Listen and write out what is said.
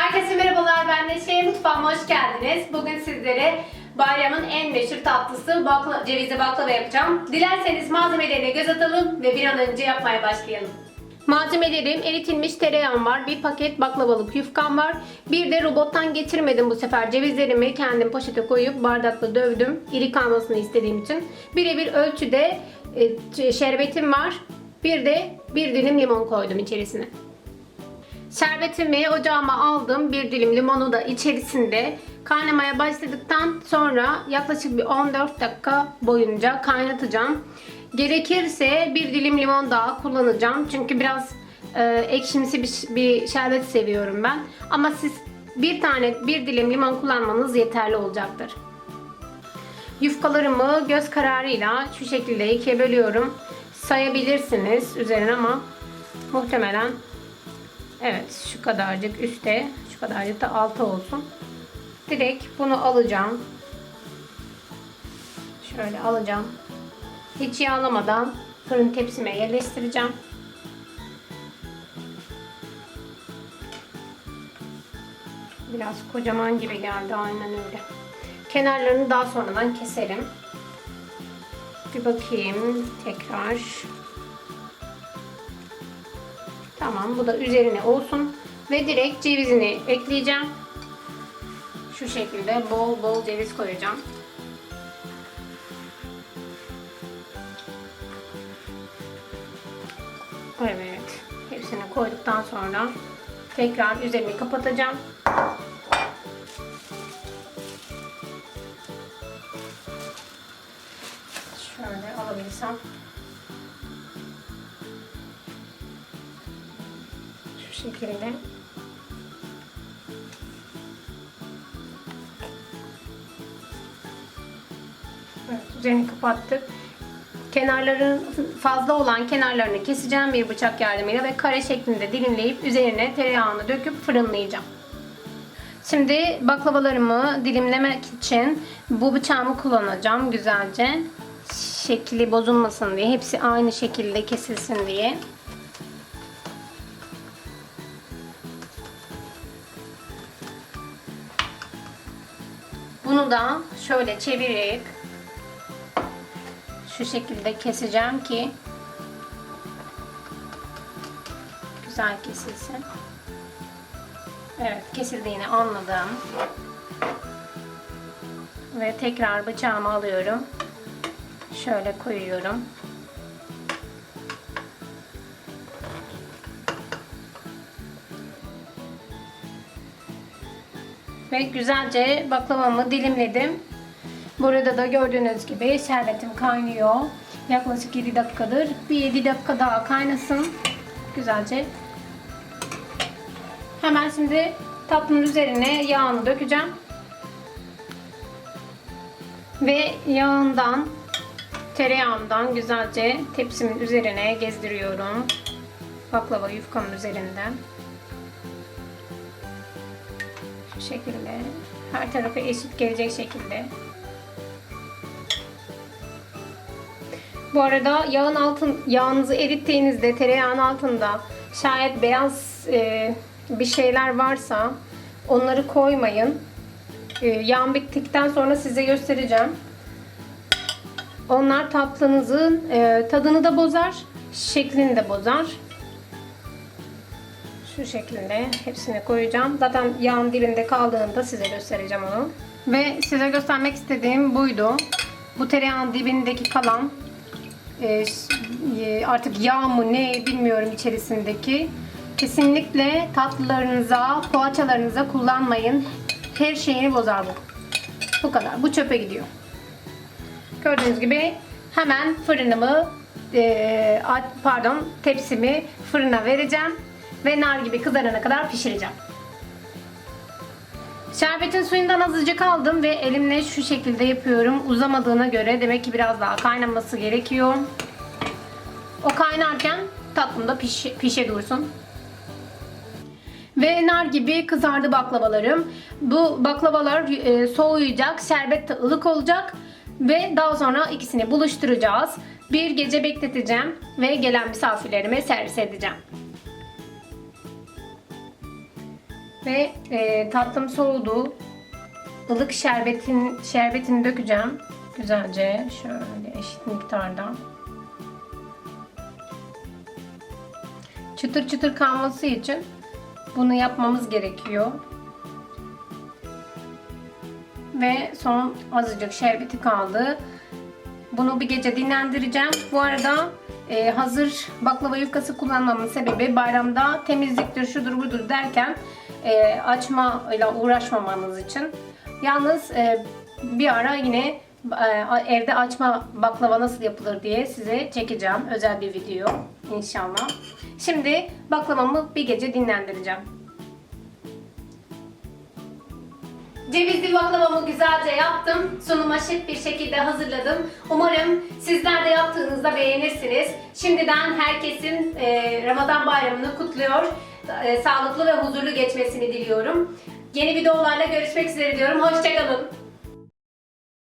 Herkese merhabalar, ben Neşe Mutfağıma hoş geldiniz. Bugün sizlere bayramın en meşhur tatlısı bakla, cevizli baklava yapacağım. Dilerseniz malzemelerine göz atalım ve bir an önce yapmaya başlayalım. Malzemelerim eritilmiş tereyağım var, bir paket baklavalık yufkam var. Bir de robottan getirmedim bu sefer. Cevizlerimi kendim poşete koyup bardakla dövdüm. İri kalmasını istediğim için. Birebir ölçüde e, şerbetim var. Bir de bir dilim limon koydum içerisine. Şerbetimi ocağıma aldım. Bir dilim limonu da içerisinde kaynamaya başladıktan sonra yaklaşık bir 14 dakika boyunca kaynatacağım. Gerekirse bir dilim limon daha kullanacağım. Çünkü biraz e, ekşimsi bir, bir şerbet seviyorum ben. Ama siz bir tane bir dilim limon kullanmanız yeterli olacaktır. Yufkalarımı göz kararıyla şu şekilde ikiye bölüyorum. Sayabilirsiniz üzerine ama muhtemelen Evet şu kadarcık üstte şu kadarcık da alta olsun. Direkt bunu alacağım. Şöyle alacağım. Hiç yağlamadan fırın tepsime yerleştireceğim. Biraz kocaman gibi geldi aynen öyle. Kenarlarını daha sonradan keserim. Bir bakayım tekrar. Tamam bu da üzerine olsun. Ve direkt cevizini ekleyeceğim. Şu şekilde bol bol ceviz koyacağım. Evet. Hepsini koyduktan sonra tekrar üzerini kapatacağım. Şöyle alabilirsem. Şu şekilde. Evet, üzerini kapattık. Kenarların fazla olan kenarlarını keseceğim bir bıçak yardımıyla ve kare şeklinde dilimleyip üzerine tereyağını döküp fırınlayacağım. Şimdi baklavalarımı dilimlemek için bu bıçağımı kullanacağım güzelce. Şekli bozulmasın diye, hepsi aynı şekilde kesilsin diye. Bunu da şöyle çevirip şu şekilde keseceğim ki güzel kesilsin. Evet kesildiğini anladım. Ve tekrar bıçağımı alıyorum. Şöyle koyuyorum. Ve güzelce baklavamı dilimledim. Burada da gördüğünüz gibi şerbetim kaynıyor. Yaklaşık 7 dakikadır. Bir 7 dakika daha kaynasın. Güzelce. Hemen şimdi tatlının üzerine yağını dökeceğim. Ve yağından, tereyağından güzelce tepsimin üzerine gezdiriyorum. Baklava yufkamın üzerinden. Şu şekilde. Her tarafı eşit gelecek şekilde. Bu arada yağın altın yağınızı erittiğinizde tereyağın altında şayet beyaz e, bir şeyler varsa onları koymayın. E, yağın bittikten sonra size göstereceğim. Onlar tatlınızın e, tadını da bozar, şeklini de bozar. Şu şekilde hepsini koyacağım. Zaten yağın dibinde kaldığında size göstereceğim onu. Ve size göstermek istediğim buydu. Bu tereyağın dibindeki kalan e, e, artık yağ mı ne bilmiyorum içerisindeki. Kesinlikle tatlılarınıza, poğaçalarınıza kullanmayın. Her şeyini bozar bu. Bu kadar. Bu çöpe gidiyor. Gördüğünüz gibi hemen fırınımı e, pardon tepsimi fırına vereceğim ve nar gibi kızarana kadar pişireceğim. Şerbetin suyundan azıcık aldım ve elimle şu şekilde yapıyorum. Uzamadığına göre demek ki biraz daha kaynaması gerekiyor. O kaynarken tatlım da piş, pişe dursun. Ve nar gibi kızardı baklavalarım. Bu baklavalar e, soğuyacak, şerbet de ılık olacak ve daha sonra ikisini buluşturacağız. Bir gece bekleteceğim ve gelen misafirlerime servis edeceğim. Ve e, tatlım soğudu. ılık şerbetin şerbetini dökeceğim. Güzelce şöyle eşit miktarda. Çıtır çıtır kalması için bunu yapmamız gerekiyor. Ve son azıcık şerbeti kaldı. Bunu bir gece dinlendireceğim. Bu arada e, hazır baklava yufkası kullanmamın sebebi bayramda temizliktir, şudur budur derken e, açma ile uğraşmamanız için. Yalnız e, bir ara yine e, evde açma baklava nasıl yapılır diye size çekeceğim. Özel bir video inşallah. Şimdi baklavamı bir gece dinlendireceğim. Cevizli baklavamı güzelce yaptım. Sunuma şık bir şekilde hazırladım. Umarım sizler de yaptığınızda beğenirsiniz. Şimdiden herkesin e, Ramazan bayramını kutluyor. E, sağlıklı ve huzurlu geçmesini diliyorum. Yeni videolarla görüşmek üzere diyorum. Hoşçakalın.